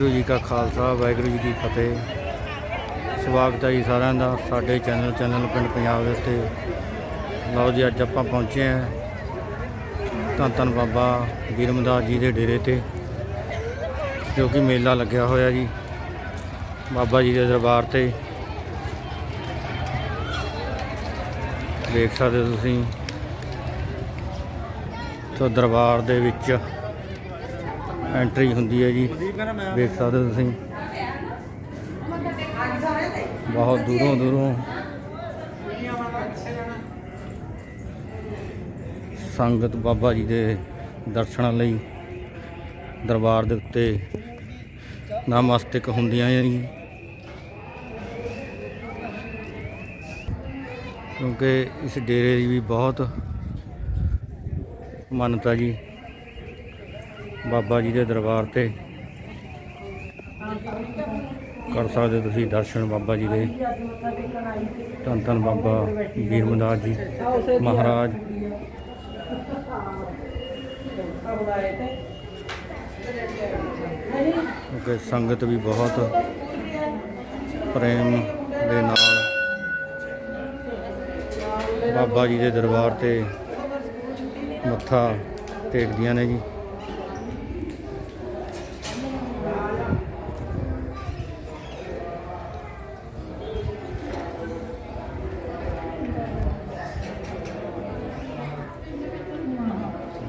ਵਾਹਿਗੁਰੂ ਜੀ ਕਾ ਖਾਲਸਾ, ਵਾਹਿਗੁਰੂ ਜੀ ਕੀ ਫਤਿਹ। ਸਵਾਗਤ ਹੈ ਜੀ ਸਾਰਿਆਂ ਦਾ ਸਾਡੇ ਚੈਨਲ ਚੈਨਲ ਪਿੰਡ ਪੰਜਾਬ ਦੇ ਉੱਤੇ। ਲਓ ਜੀ, ਅੱਜ ਆਪਾਂ ਪਹੁੰਚੇ ਹਾਂ ਧੰਨ ਧੰਨ ਬਾਬਾ ਵੀਰਮਦਾਸ ਜੀ ਦੇ ਡੇਰੇ ਤੇ, ਜੋ ਕਿ ਮੇਲਾ ਲੱਗਿਆ ਹੋਇਆ ਜੀ, ਬਾਬਾ ਜੀ ਦੇ ਦਰਬਾਰ ਤੇ। ਦੇਖ ਸਕਦੇ ਹੋ ਤੁਸੀਂ, ਤੋ ਦਰਬਾਰ ਦੇ ਵਿੱਚ ਐਂਟਰੀ ਹੁੰਦੀ ਹੈ ਜੀ। ਦੇਖ ਸਕਦੇ ਹੋ ਤੁਸੀਂ। ਬਹੁਤ ਦੂਰੋਂ ਦੂਰੋਂ ਸੰਗਤ ਬਾਬਾ ਜੀ ਦੇ ਦਰਸ਼ਨਾਂ ਲਈ ਦਰਬਾਰ ਦੇ ਉੱਤੇ ਨਮਸਤਕ ਹੁੰਦੀਆਂ ਹੈ ਜੀ। ਕਿਉਂਕਿ ਇਸ ਡੇਰੇ ਦੀ ਵੀ ਬਹੁਤ ਮਾਨਤਾ ਜੀ। ਬਾਬਾ ਜੀ ਦੇ ਦਰਬਾਰ ਤੇ। ਕਰ ਸਕਦੇ ਹੋ ਤੁਸੀਂ ਦਰਸ਼ਨ ਬਾਬਾ ਜੀ ਦੇ। ਧੰਨ ਧੰਨ ਬਾਬਾ ਵੀਰਮਦਾਸ ਜੀ ਮਹਾਰਾਜ। ਕਿਉਂਕਿ ਸੰਗਤ ਵੀ ਬਹੁਤ ਪ੍ਰੇਮ ਦੇ ਨਾਲ ਬਾਬਾ ਜੀ ਦੇ ਦਰਬਾਰ ਤੇ ਮੱਥਾ ਟੇਕਦੀਆਂ ਨੇ ਜੀ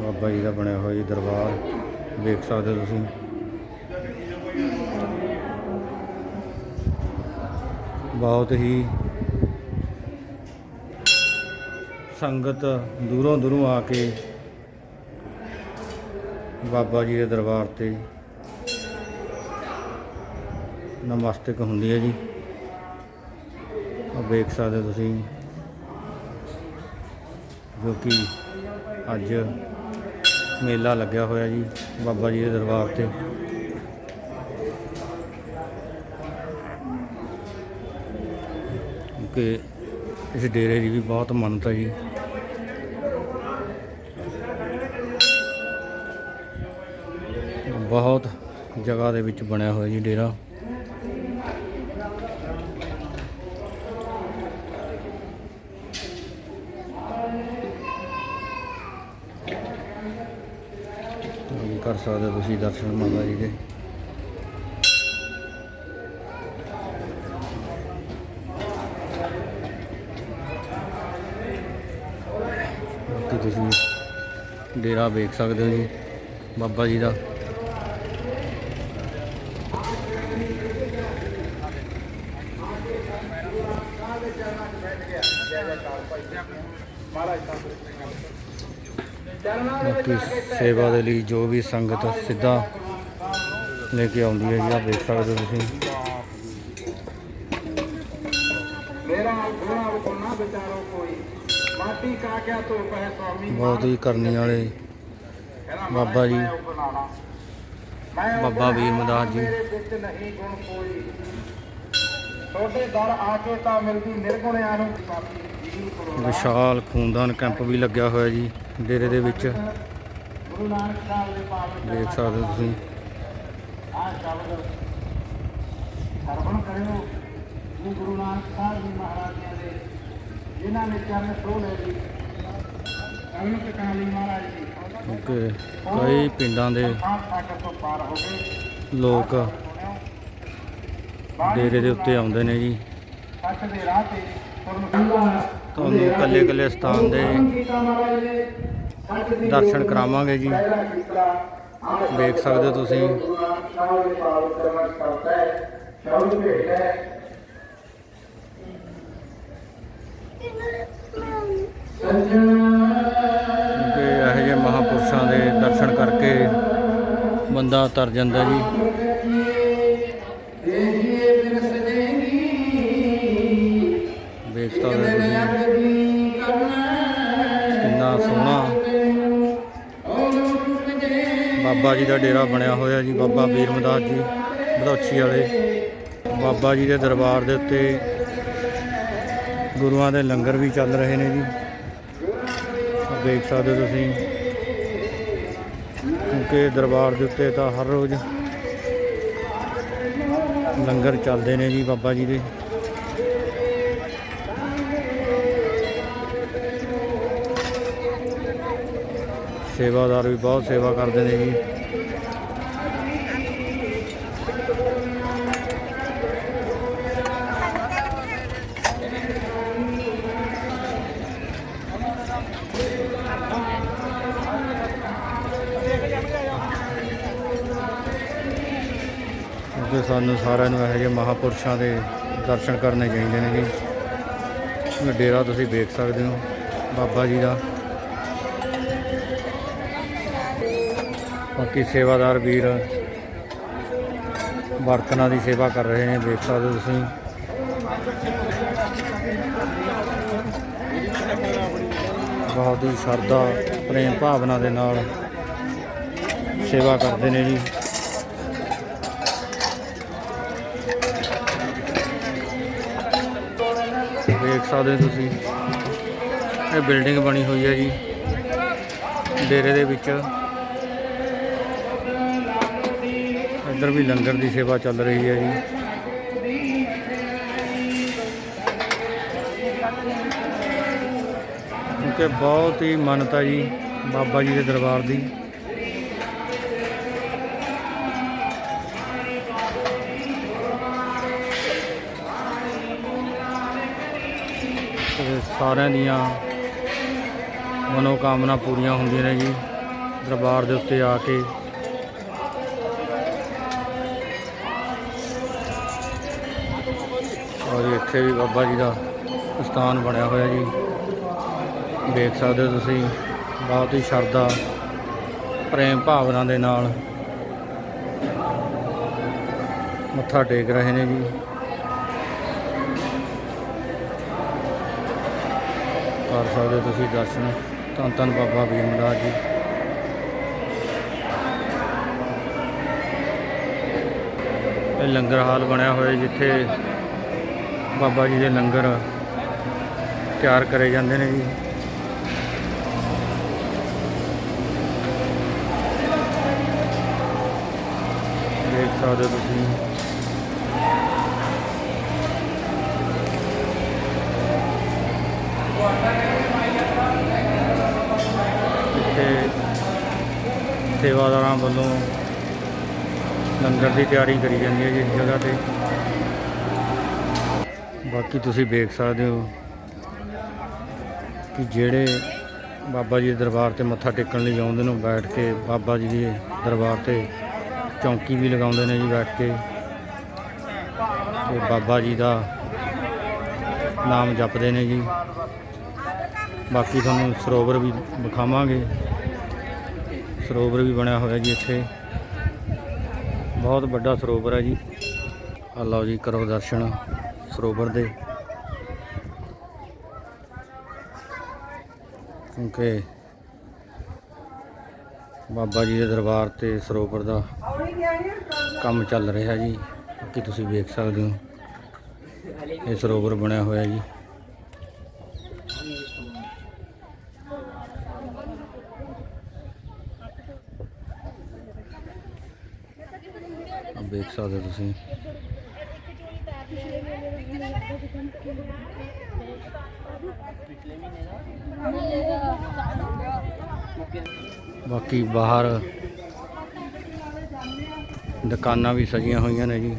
ਬਾਬਾ ਜੀ ਜੀ ਦਰਬਾਰ, ਵੇਖ ਸਕਦੇ ਹੋ ਤੁਸੀਂ। ਬਹੁਤ ਹੀ ਸੰਗਤ ਦੂਰੋਂ ਦੂਰੋਂ ਆ ਕੇ ਬਾਬਾ ਜੀ ਦੇ ਦਰਬਾਰ ਤੇ ਨਮਸਤਕ ਹੁੰਦੀ ਹੈ ਜੀ। ਉਹ ਵੇਖ ਸਕਦੇ ਹੋ ਤੁਸੀਂ, ਜੋ ਕਿ ਅੱਜ ਮੇਲਾ ਲੱਗਿਆ ਹੋਇਆ ਜੀ, ਬਾਬਾ ਜੀ ਦੇ ਦਰਬਾਰ ਤੇ। ਕਿ ਇਸ ਡੇਰੇ ਦੀ ਵੀ ਬਹੁਤ ਮਾਨਤਾ ਜੀ। ਬਹੁਤ ਜਗ੍ਹਾ ਦੇ ਵਿੱਚ ਬਣਿਆ ਹੋਇਆ ਜੀ ਡੇਰਾ ਤੁਸੀਂ ਕਰ ਸਕਦੇ ਹੋ ਤੁਸੀਂ ਦਰਸ਼ਨ ਮਾਤਾ ਜੀ ਦੇ। ਬਾਕੀ ਤੁਸੀਂ ਡੇਰਾ ਵੇਖ ਸਕਦੇ ਹੋ ਜੀ, ਬਾਬਾ ਜੀ ਦਾ। ਬਾਕੀ ਸੇਵਾ ਦੇ ਲਈ ਜੋ ਵੀ ਸੰਗਤ ਸਿੱਧਾ ਲੈ ਕੇ ਆਉਂਦੀ ਹੈ ਜੀ ਆ ਦੇਖ ਸਕਦੇ ਹੋ ਤੁਸੀਂ। ਬਹੁਤ ਹੀ ਕਰਨੀ ਵਾਲੇ ਬਾਬਾ ਜੀ। ਬਾਬਾ ਵੀਰ ਮਦਾਸ ਜੀ। ਛੋਟੇ ਦਰ ਆ ਕੇ ਤਾਂ ਮਿਲਦੀ ਨਿਰਗੁਣਿਆਂ ਨੂੰ ਕਾਫੀ ਵਿਸ਼ਾਲ ਖੂਨਦਾਨ ਕੈਂਪ ਵੀ ਲੱਗਿਆ ਹੋਇਆ ਜੀ, ਡੇਰੇ ਦੇ ਵਿੱਚ। ਦੇਖ ਸਕਦੇ ਤੁਸੀਂ। ਆ ਸ਼ਬਦ ਸਰਵਣ ਕਰਿਓ ਜੀ ਗੁਰੂ ਨਾਨਕ ਸਾਹਿਬ ਜੀ ਮਹਾਰਾਜ ਦੇ ਜਿਨ੍ਹਾਂ ਨੇ ਚਰਨ ਛੋਹ ਲਏ ਜੀ ਅਮਿਤ ਕਾਲੀ ਮਹਾਰਾਜ ਜੀ ਕਿਉਂਕਿ ਕਈ ਪਿੰਡਾਂ ਦੇ ਲੋਕ ਡੇਰੇ ਦੇ ਉੱਤੇ ਆਉਂਦੇ ਨੇ ਜੀ। ਸੱਚ ਦੇ ਰਾਹ ਤੇ ਤੁਹਾਨੂੰ ਇਕੱਲੇ ਇਕੱਲੇ ਸਥਾਨ ਦੇ ਦਰਸ਼ਨ ਕਰਾਵਾਂਗੇ ਜੀ। ਦੇਖ ਸਕਦੇ ਹੋ ਤੁਸੀਂ। ਕਿਉਂਕਿ ਇਹੋ ਜਿਹੇ ਮਹਾਪੁਰਸ਼ਾਂ ਦੇ ਦਰਸ਼ਨ ਕਰਕੇ ਬੰਦਾ ਤਰ ਜਾਂਦਾ ਜੀ। ਜੀ ਦਾ ਡੇਰਾ ਬਣਿਆ ਹੋਇਆ ਜੀ, ਬਾਬਾ ਵੀਰ ਵੀਰਮਦਾਸ ਜੀ ਬਧੌਛੀ ਵਾਲੇ। ਬਾਬਾ ਜੀ ਦੇ ਦਰਬਾਰ ਦੇ ਉੱਤੇ ਗੁਰੂਆਂ ਦੇ ਲੰਗਰ ਵੀ ਚੱਲ ਰਹੇ ਨੇ ਜੀ। ਦੇਖ ਸਕਦੇ ਹੋ ਤੁਸੀਂ। ਕਿਉਂਕਿ ਦਰਬਾਰ ਦੇ ਉੱਤੇ ਤਾਂ ਹਰ ਰੋਜ਼ ਲੰਗਰ ਚੱਲਦੇ ਨੇ ਜੀ ਬਾਬਾ ਜੀ ਦੇ। ਸੇਵਾਦਾਰ ਵੀ ਬਹੁਤ ਸੇਵਾ ਕਰਦੇ ਨੇ ਜੀ। ਕਿਉਂਕਿ ਸਾਨੂੰ ਸਾਰਿਆਂ ਨੂੰ ਇਹੋ ਜਿਹੇ ਮਹਾਪੁਰਸ਼ਾਂ ਦੇ ਦਰਸ਼ਨ ਕਰਨੇ ਚਾਹੀਦੇ ਨੇ ਜੀ। ਡੇਰਾ ਤੁਸੀਂ ਵੇਖ ਸਕਦੇ ਹੋ, ਬਾਬਾ ਜੀ ਦਾ। ਬਾਕੀ ਸੇਵਾਦਾਰ ਵੀਰ ਬਰਤਨਾਂ ਦੀ ਸੇਵਾ ਕਰ ਰਹੇ ਨੇ, ਦੇਖ ਸਕਦੇ ਹੋ ਤੁਸੀਂ। ਬਹੁਤ ਹੀ ਸ਼ਰਧਾ, ਪ੍ਰੇਮ ਭਾਵਨਾ ਦੇ ਨਾਲ ਸੇਵਾ ਕਰਦੇ ਨੇ ਜੀ। ਦੇਖ ਸਕਦੇ ਤੁਸੀਂ, ਇਹ ਬਿਲਡਿੰਗ ਬਣੀ ਹੋਈ ਹੈ ਜੀ। ਡੇਰੇ ਦੇ ਵਿੱਚ ਇੱਧਰ ਵੀ ਲੰਗਰ ਦੀ ਸੇਵਾ ਚੱਲ ਰਹੀ ਹੈ ਜੀ। ਕਿਉਂਕਿ ਬਹੁਤ ਹੀ ਮਾਨਤਾ ਜੀ ਬਾਬਾ ਜੀ ਦੇ ਦਰਬਾਰ ਦੀ। ਸਾਰਿਆਂ ਦੀਆਂ ਮਨੋਕਾਮਨਾ ਪੂਰੀਆਂ ਹੁੰਦੀਆਂ ਨੇ ਜੀ ਦਰਬਾਰ ਦੇ ਉੱਤੇ ਆ ਕੇ। ਔਰ ਇੱਥੇ ਵੀ ਬਾਬਾ ਜੀ ਦਾ ਸਥਾਨ ਬਣਿਆ ਹੋਇਆ ਜੀ। ਦੇਖ ਸਕਦੇ ਹੋ ਤੁਸੀਂ, ਬਹੁਤ ਹੀ ਸ਼ਰਧਾ, ਪ੍ਰੇਮ ਭਾਵਨਾ ਦੇ ਨਾਲ ਮੱਥਾ ਟੇਕ ਰਹੇ ਨੇ ਜੀ। ਕਰ ਸਕਦੇ ਹੋ ਤੁਸੀਂ ਦਰਸ਼ਨ। ਧੰਨ ਧੰਨ ਬਾਬਾ ਵੀਰ ਮਹਾਰਾਜ ਜੀ। ਇਹ ਲੰਗਰ ਹਾਲ ਬਣਿਆ ਹੋਇਆ ਜਿੱਥੇ ਬਾਬਾ ਜੀ ਦੇ ਲੰਗਰ ਤਿਆਰ ਕਰੇ ਜਾਂਦੇ ਨੇ ਜੀ। ਦੇਖ ਸਕਦੇ ਹੋ ਤੁਸੀਂ। ਇੱਥੇ ਸੇਵਾਦਾਰਾਂ ਵੱਲੋਂ ਲੰਗਰ ਦੀ ਤਿਆਰੀ ਕਰੀ ਜਾਂਦੀ ਹੈ ਜੀ ਇਸ ਜਗ੍ਹਾ ਤੇ। ਬਾਕੀ ਤੁਸੀਂ ਵੇਖ ਸਕਦੇ ਹੋ ਕਿ ਜਿਹੜੇ ਬਾਬਾ ਜੀ ਦੇ ਦਰਬਾਰ ਤੇ ਮੱਥਾ ਟੇਕਣ ਲਈ ਆਉਂਦੇ ਨੇ, ਉਹ ਬੈਠ ਕੇ ਬਾਬਾ ਜੀ ਦੇ ਦਰਬਾਰ ਤੇ ਚੌਂਕੀ ਵੀ ਲਗਾਉਂਦੇ ਨੇ ਜੀ ਬੈਠ ਕੇ। ਤੇ ਬਾਬਾ ਜੀ ਦਾ ਨਾਮ ਜਪਦੇ ਨੇ ਜੀ। ਬਾਕੀ ਤੁਹਾਨੂੰ ਸਰੋਵਰ ਵੀ ਵਿਖਾਵਾਂਗੇ। ਸਰੋਵਰ ਵੀ ਬਣਿਆ ਹੋਇਆ ਜੀ ਇੱਥੇ। ਬਹੁਤ ਵੱਡਾ ਸਰੋਵਰ ਹੈ ਜੀ। ਆ ਲਓ ਜੀ ਕਰੋ ਦਰਸ਼ਨ। ਸਰੋਵਰ ਦੇ। ਕਿਉਂਕਿ ਬਾਬਾ ਜੀ ਦੇ ਦਰਬਾਰ ਤੇ ਸਰੋਵਰ ਦਾ ਕੰਮ ਚੱਲ ਰਿਹਾ ਜੀ। ਕਿ ਤੁਸੀਂ ਵੇਖ ਸਕਦੇ ਹੋ। ਇਹ ਸਰੋਵਰ ਬਣਿਆ ਹੋਇਆ ਜੀ। ਆ ਵੇਖ ਸਕਦੇ ਹੋ ਤੁਸੀਂ। ਬਾਕੀ ਬਾਹਰ ਦੁਕਾਨਾਂ ਵੀ ਸਜੀਆਂ ਹੋਈਆਂ ਨੇ ਜੀ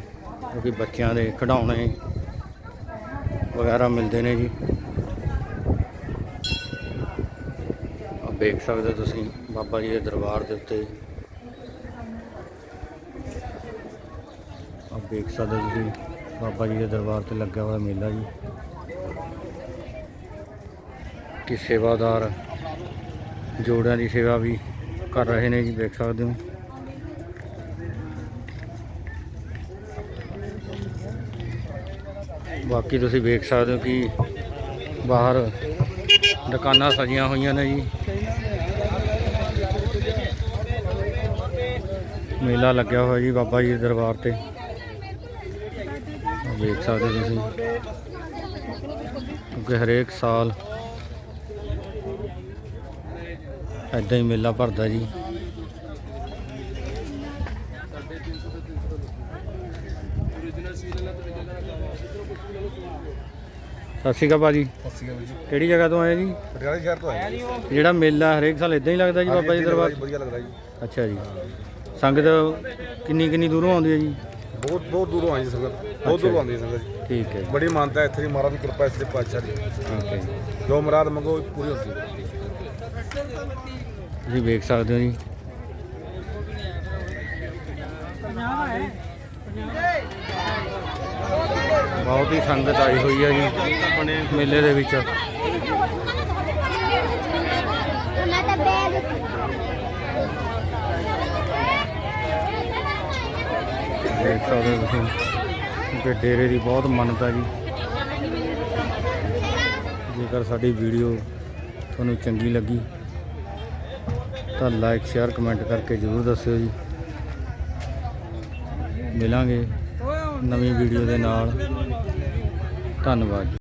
ਕਿਉਂਕਿ ਬੱਚਿਆਂ ਦੇ ਖਿਡੌਣੇ ਵਗੈਰਾ ਮਿਲਦੇ ਨੇ ਜੀ। ਆ ਵੇਖ ਸਕਦੇ ਤੁਸੀਂ ਬਾਬਾ ਜੀ ਦੇ ਦਰਬਾਰ ਦੇ ਉੱਤੇ। ਆ ਵੇਖ ਸਕਦੇ ਤੁਸੀਂ। ਬਾਬਾ ਜੀ ਦੇ ਦਰਬਾਰ ਤੇ ਲੱਗਿਆ ਹੋਇਆ ਮੇਲਾ ਜੀ। ਕਿ ਸੇਵਾਦਾਰ ਜੋੜਿਆਂ ਦੀ ਸੇਵਾ ਵੀ ਕਰ ਰਹੇ ਨੇ ਜੀ, ਦੇਖ ਸਕਦੇ ਹੋ। ਬਾਕੀ ਤੁਸੀਂ ਵੇਖ ਸਕਦੇ ਹੋ ਕਿ ਬਾਹਰ ਦੁਕਾਨਾਂ ਸਜੀਆਂ ਹੋਈਆਂ ਨੇ ਜੀ। ਮੇਲਾ ਲੱਗਿਆ ਹੋਇਆ ਜੀ ਬਾਬਾ ਜੀ ਦੇ ਦਰਬਾਰ ਤੇ। ਵੇਖ ਸਕਦੇ ਹੋ ਤੁਸੀਂ। ਕਿਉਂਕਿ ਹਰੇਕ ਸਾਲ ਐਦਾਂ ਹੀ ਮੇਲਾ ਭਰਦਾ ਜੀ। ਸਤਿ ਸ਼੍ਰੀ ਅਕਾਲ ਭਾਜੀ। ਸਤਿ ਸ਼੍ਰੀ ਅਕਾਲ ਜੀ। ਕਿਹੜੀ ਜਗ੍ਹਾ ਤੋਂ ਆਏ ਜੀ? ਪਟਿਆਲਾ ਸ਼ਹਿਰ ਤੋਂ ਆਏ ਜੀ। ਜਿਹੜਾ ਮੇਲਾ ਹਰੇਕ ਸਾਲ ਇਦਾਂ ਹੀ ਲੱਗਦਾ ਜੀ ਬਾਬਾ ਜੀ ਦਰਬਾਰ ਵਧੀਆ ਲੱਗਦਾ ਜੀ। ਅੱਛਾ ਜੀ। ਸੰਗਤ ਕਿੰਨੀ ਕਿੰਨੀ ਦੂਰੋਂ ਆਉਂਦੀ ਹੈ ਜੀ? ਬਹੁਤ ਬਹੁਤ ਦੂਰੋਂ ਆਈ ਸੰਗਤ। ਬਹੁਤ ਦੂਰੋਂ ਆਉਂਦੀ ਸੰਗਤ ਜੀ। ਠੀਕ ਹੈ ਜੀ। ਬੜੀ ਮਾਨਤਾ ਇੱਥੇ ਦੀ ਮਹਾਰਾਜ ਦੀ ਕਿਰਪਾ ਇਸ ਦੇ ਪਾਤਸ਼ਾਹ ਦੀ। ਠੀਕ ਹੈ ਜੀ। ਜੋ ਮੁਰਾਦ ਮੰਗੋ ਉਹ ਪੂਰੀ ਹੁੰਦੀ ਹੈ। ਤੁਸੀਂ ਵੇਖ ਸਕਦੇ ਹੋ ਜੀ। ਬਹੁਤ ਹੀ ਸੰਗਤ ਆਈ ਹੋਈ ਹੈ ਜੀ। ਮੇਲੇ ਦੇ ਵਿੱਚ। ਦੇਖ ਸਕਦੇ ਹੋ ਤੁਸੀਂ ਕਿ ਡੇਰੇ ਦੀ ਬਹੁਤ ਮੰਨਤਾ ਜੀ। ਜੇਕਰ ਸਾਡੀ ਵੀਡੀਓ ਤੁਹਾਨੂੰ ਚੰਗੀ ਲੱਗੀ, ਤਾਂ ਲਾਈਕ ਸ਼ੇਅਰ ਕਮੈਂਟ ਕਰਕੇ ਜ਼ਰੂਰ ਦੱਸਿਓ ਜੀ। ਮਿਲਾਂਗੇ ਨਵੀਂ ਵੀਡੀਓ ਦੇ ਨਾਲ। ਧੰਨਵਾਦ ਜੀ।